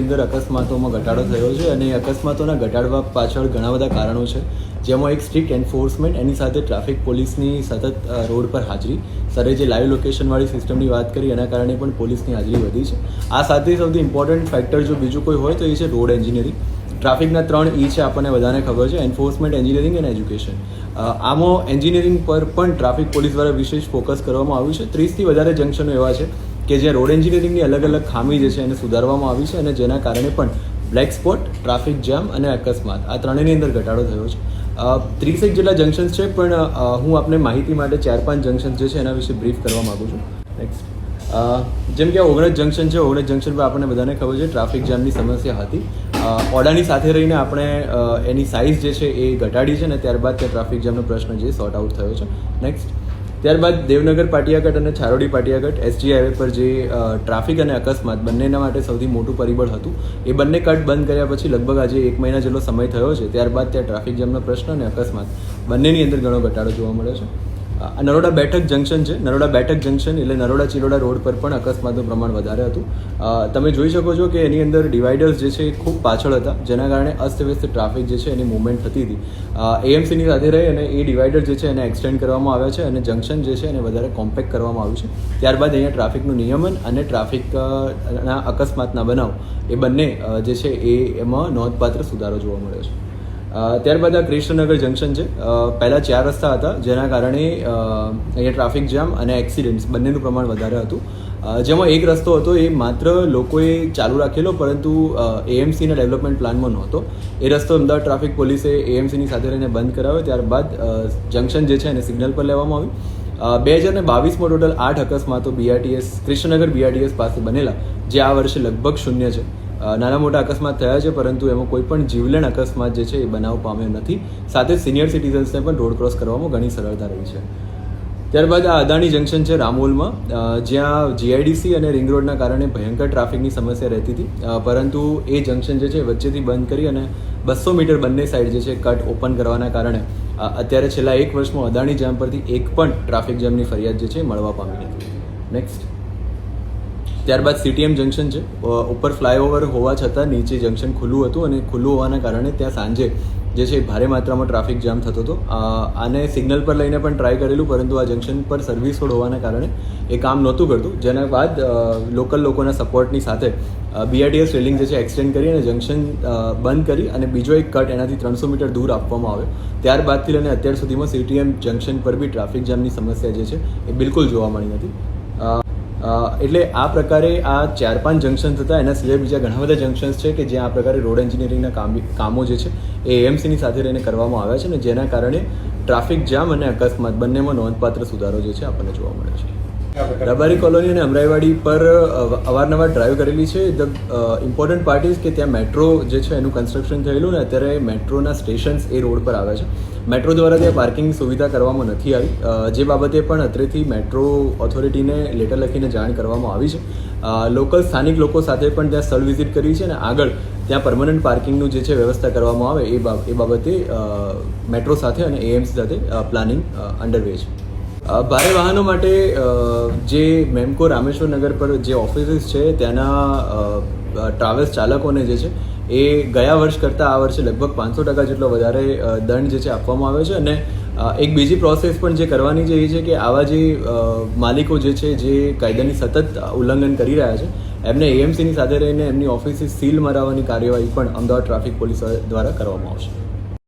અંદર અકસ્માતોમાં ઘટાડો થયો છે અને અકસ્માતોના ઘટાડવા પાછળ ઘણા બધા કારણો છે. જેમાં એક સ્ટ્રિક્ટ એન્ફોર્સમેન્ટ એની સાથે ટ્રાફિક પોલીસની સતત રોડ પર હાજરી. સરે જે લાઈવ લોકેશનવાળી સિસ્ટમની વાત કરી, એના કારણે પણ પોલીસની હાજરી વધી છે. આ સાથે સૌથી ઇમ્પોર્ટન્ટ ફેક્ટર જો બીજું કોઈ હોય તો એ છે રોડ એન્જિનિયરિંગ ટ્રાફિકના ત્રણ ઈ છે આપણને બધાને ખબર છે એન્ફોર્સમેન્ટ એન્જિનિયરિંગ અને એજ્યુકેશન આમાં એન્જિનિયરિંગ પર પણ ટ્રાફિક પોલીસ દ્વારા વિશેષ ફોકસ કરવામાં આવ્યું છે. ત્રીસથી વધારે જંકશનો એવા છે. કે જે રોડ એન્જિનિયરિંગની અલગ અલગ ખામી જે છે એને સુધારવામાં આવી છે અને જેના કારણે પણ બ્લેક સ્પોટ ટ્રાફિક જામ અને અકસ્માત આ ત્રણેયની અંદર ઘટાડો થયો છે. ત્રીસેક જેટલા જંકશન્સ છે, પણ હું આપને માહિતી માટે ચાર પાંચ જંકશન જે છે એના વિશે બ્રીફ કરવા માગું છું. નેક્સ્ટ જેમ કે ઓગણજ જંકશન છે, ઓગણજ જંકશન પર આપણને બધાને ખબર છે ટ્રાફિક જામની સમસ્યા હતી. ઓડાની સાથે રહીને આપણે એની સાઇઝ જે છે એ ઘટાડી છે અને ત્યારબાદ ત્યાં ટ્રાફિક જામનો પ્રશ્ન જે સોર્ટ આઉટ થયો છે. નેક્સ્ટ ત્યારબાદ દેવનગર પાટિયાગઢ અને છારોડી પાટિયાગઢ એસજી હાઈવે પર જે ટ્રાફિક અને અકસ્માત બંનેના માટે સૌથી મોટું પરિબળ હતું. એ બંને કટ બંધ કર્યા પછી લગભગ આજે એક મહિના જેટલો સમય થયો છે. ત્યારબાદ ત્યાં ટ્રાફિક જામનો પ્રશ્ન અને અકસ્માત બંનેની અંદર ઘણો ઘટાડો જોવા મળ્યો છે. નરોડા બેઠક જંકશન છે. નરોડા બેઠક જંકશન એટલે નરોડા ચિલોડા રોડ પર પણ અકસ્માતનું પ્રમાણ વધારે હતું. તમે જોઈ શકો છો કે એની અંદર ડિવાઈડર્સ જે છે એ ખૂબ પાછળ હતા, જેના કારણે અસ્તવ્યસ્ત ટ્રાફિક જે છે એની મૂવમેન્ટ થતી હતી. એએમસીની સાથે રહી અને એ ડિવાઈડર જે છે એને એક્સટેન્ડ કરવામાં આવ્યા છે અને જંકશન જે છે એને વધારે કોમ્પેક્ટ કરવામાં આવ્યું છે. ત્યારબાદ અહીંયા ટ્રાફિકનું નિયમન અને ટ્રાફિકના અકસ્માતના બનાવ એ બંને જે છે એ એમાં નોંધપાત્ર સુધારો જોવા મળ્યો છે. ત્યારબાદ આ કૃષ્ણનગર જંકશન છે. પહેલાં ચાર રસ્તા હતા, જેના કારણે અહીંયા ટ્રાફિક જામ અને એક્સિડન્ટ્સ બંનેનું પ્રમાણ વધારે હતું. જેમાં એક રસ્તો હતો, એ માત્ર લોકોએ ચાલુ રાખેલો, પરંતુ એએમસીના ડેવલપમેન્ટ પ્લાનમાં નહોતો. એ રસ્તો અમદાવાદ ટ્રાફિક પોલીસે એએમસીની સાથે રહીને બંધ કરાવ્યો. ત્યારબાદ જંકશન જે છે, એને સિગ્નલ પર લેવામાં આવ્યું. બે હજાર ને બાવીસમાં ટોટલ આઠ અકસ્માતો બીઆરટીએસ કૃષ્ણનગર બીઆરટીએસ પાસે બનેલા, જે આ વર્ષે લગભગ શૂન્ય છે. નાના મોટા અકસ્માત થયા છે, પરંતુ એમાં કોઈ પણ જીવલેણ અકસ્માત જે છે એ બનાવ પામ્યો નથી. સાથે સિનિયર સિટીઝન્સને પણ રોડ ક્રોસ કરવામાં ઘણી સરળતા રહી છે. ત્યારબાદ આ અદાણી જંકશન છે રામોલમાં. જ્યાં જીઆઈડીસી અને રિંગ રોડના કારણે ભયંકર ટ્રાફિકની સમસ્યા રહેતી હતી. પરંતુ એ જંકશન જે છે વચ્ચેથી બંધ કરી અને બસો મીટર બંને સાઈડ જે છે કટ ઓપન કરવાના કારણે અત્યારે છેલ્લા એક વર્ષમાં અદાણી જામ પરથી એક પણ ટ્રાફિક જામની ફરિયાદ જે છે મળવા પામી નથી. નેક્સ્ટ ત્યારબાદ સીટીએમ જંકશન છે. ઉપર ફ્લાયઓવર હોવા છતાં નીચે જંકશન ખુલ્લું હતું અને ખુલ્લું હોવાના કારણે ત્યાં સાંજે જે છે ભારે માત્રામાં ટ્રાફિક જામ થતો હતો. આને સિગ્નલ પર લઈને પણ ટ્રાય કરેલું, પરંતુ આ જંકશન પર સર્વિસ રોડ હોવાના કારણે એ કામ નહોતું કરતું. જેના બાદ લોકલ લોકોના સપોર્ટની સાથે બીઆરટીએસ રેલિંગ જે છે એક્સટેન્ડ કરી અને જંકશન બંધ કરી અને બીજો એક કટ એનાથી ત્રણસો મીટર દૂર આપવામાં આવ્યો. ત્યારબાદથી લઈને અત્યાર સુધીમાં સીટીએમ જંકશન પર બી ટ્રાફિક જામની સમસ્યા જે છે એ બિલકુલ જોવા મળી નથી. એટલે આ પ્રકારે આ ચાર પાંચ જંક્શન હતા એના સિવાય બીજા ઘણા બધા જંકશન્સ છે કે જ્યાં આ પ્રકારે રોડ એન્જિનિયરિંગના કામ કામો જે છે એ એએમસીની સાથે રહીને કરવામાં આવ્યા છે અને જેના કારણે ટ્રાફિક જામ અને અકસ્માત બંનેમાં નોંધપાત્ર સુધારો જે છે આપણને જોવા મળે છે. રબારી કોલોની અને અમરાઈવાડી પર અવારનવાર ડ્રાઈવ કરેલી છે. ધ ઇમ્પોર્ટન્ટ પાર્ટ ઇઝ કે ત્યાં મેટ્રો જે છે એનું કન્સ્ટ્રક્શન થયેલું ને અત્યારે મેટ્રોના સ્ટેશન્સ એ રોડ પર આવ્યા છે. મેટ્રો દ્વારા ત્યાં પાર્કિંગ સુવિધા કરવામાં નથી આવી. જે બાબતે પણ અત્રેથી મેટ્રો ઓથોરિટીને લેટર લખીને જાણ કરવામાં આવી છે. લોકલ સ્થાનિક લોકો સાથે પણ ત્યાં સ્થળ વિઝિટ કરી છે અને આગળ ત્યાં પરમનન્ટ પાર્કિંગનું જે છે વ્યવસ્થા કરવામાં આવે, એ બાબતે મેટ્રો સાથે અને એએમસી સાથે પ્લાનિંગ અંડરવે છે. ભારે વાહનો માટે જે મેમકો રામેશ્વર નગર પર જે ઓફિસીસ છે, ત્યાંના ટ્રાવેલ્સ ચાલકોને જે છે, એ ગયા વર્ષ કરતાં આ વર્ષે લગભગ પાંચસો ટકા જેટલો વધારે દંડ જે છે આપવામાં આવ્યો છે અને એક બીજી પ્રોસેસ પણ જે કરવાની છે એ છે કે આવા જે માલિકો જે છે, જે કાયદાની સતત ઉલ્લંઘન કરી રહ્યા છે, એમને એએમસીની સાથે રહીને એમની ઓફિસે સીલ મરાવવાની કાર્યવાહી પણ અમદાવાદ ટ્રાફિક પોલીસ દ્વારા કરવામાં આવશે.